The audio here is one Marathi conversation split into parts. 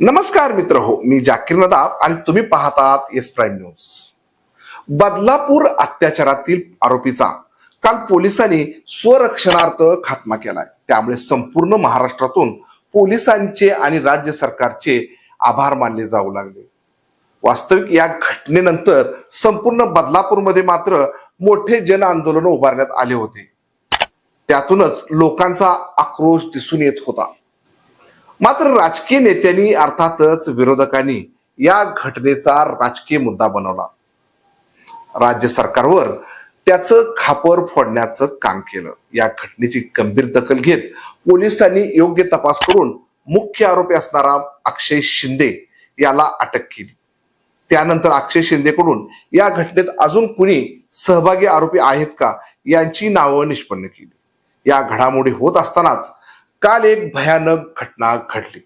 नमस्कार मित्र हो मी जाकीर नदाब आणि तुम्ही पाहतात एस प्राईम न्यूज बदलापूर अत्याचारातील आरोपीचा काल पोलिसांनी स्वरक्षणार्थ खात्मा केलाय. त्यामुळे संपूर्ण महाराष्ट्रातून पोलिसांचे आणि राज्य सरकारचे आभार मानले जाऊ लागले. वास्तविक या घटनेनंतर संपूर्ण बदलापूरमध्ये मात्र मोठे जन आंदोलन उभारण्यात आले होते. त्यातूनच लोकांचा आक्रोश दिसून येत होता. मात्र राजकीय नेत्यांनी अर्थातच विरोधकांनी या घटनेचा राजकीय मुद्दा बनवला. राज्य सरकारवर त्याचं खापर फोडण्याचं काम केलं. या घटनेची गंभीर दखल घेत पोलिसांनी योग्य तपास करून मुख्य आरोपी असणारा अक्षय शिंदे याला अटक केली. त्यानंतर अक्षय शिंदेकडून या घटनेत अजून कुणी सहभागी आरोपी आहेत का यांची नावं निष्पन्न केली. या घडामोडी होत असतानाच काल एक भयानक घटना घडली.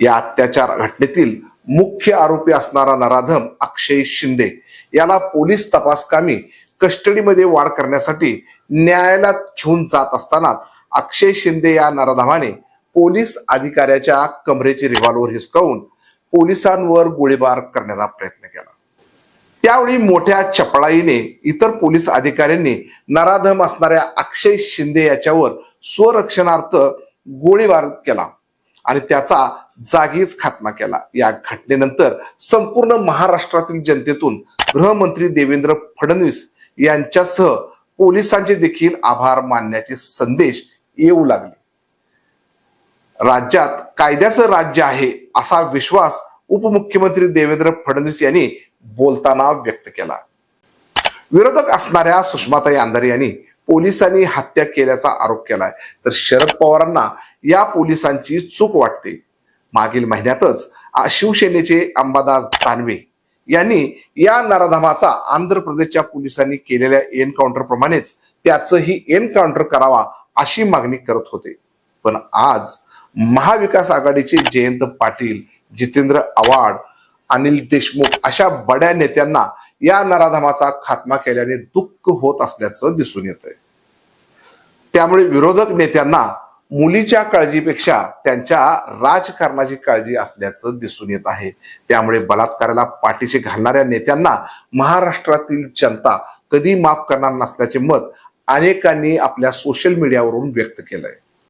या अत्याचार घटनेतील मुख्य आरोपी असणारा नराधम अक्षय शिंदे याला पोलीस तपासकामी कस्टडीमध्ये वाढ करण्यासाठी न्यायालयात घेऊन जात असतानाच अक्षय शिंदे या नराधमाने पोलीस अधिकाऱ्याच्या कमरेचे रिव्हॉल्वर हिसकावून पोलिसांवर गोळीबार करण्याचा प्रयत्न केला. त्यावेळी मोठ्या चपळाईने इतर पोलीस अधिकाऱ्यांनी नराधम असणाऱ्या अक्षय शिंदे याच्यावर स्वरक्षणार्थ गोळीबार केला आणि त्याचा जागीच खात्मा केला. या घटनेनंतर संपूर्ण महाराष्ट्रातील जनतेतून गृहमंत्री देवेंद्र फडणवीस यांच्यासह पोलिसांचे देखील आभार मानण्याचे संदेश येऊ लागले. राज्यात कायद्याचं राज्य आहे असा विश्वास उपमुख्यमंत्री देवेंद्र फडणवीस यांनी बोलताना व्यक्त केला. विरोधक असणाऱ्या सुषमाताई अंधारे यांनी पोलिसांनी हत्या केल्याचा आरोप केलाय. तर शरद पवारांना या पोलिसांची चूक वाटते. मागील महिन्यातच शिवसेनेचे अंबादास दानवे यांनी या नराधामाचा आंध्र प्रदेशच्या पोलिसांनी केलेल्या एन्काउंटर प्रमाणेच त्याचंही एन्काउंटर करावा अशी मागणी करत होते. पण आज महाविकास आघाडीचे जयंत पाटील जितेंद्र आव्हाड अनिल देशमुख अशा बड्या नेत्यांना या नराधमाचा खात्मा केल्याने दुःख होत असल्याचं दिसून येत आहे त्यामुळे विरोधक नेत्यांना मुलीच्या काळजीपेक्षा त्यांच्या राजकारणाची काळजी असल्याचं दिसून येत आहे. त्यामुळे बलात्काराला पाठीशी घालणाऱ्या नेत्यांना महाराष्ट्रातील जनता कधी माफ करणार नसल्याचे मत अनेकांनी आपल्या सोशल मीडियावरून व्यक्त केलंय.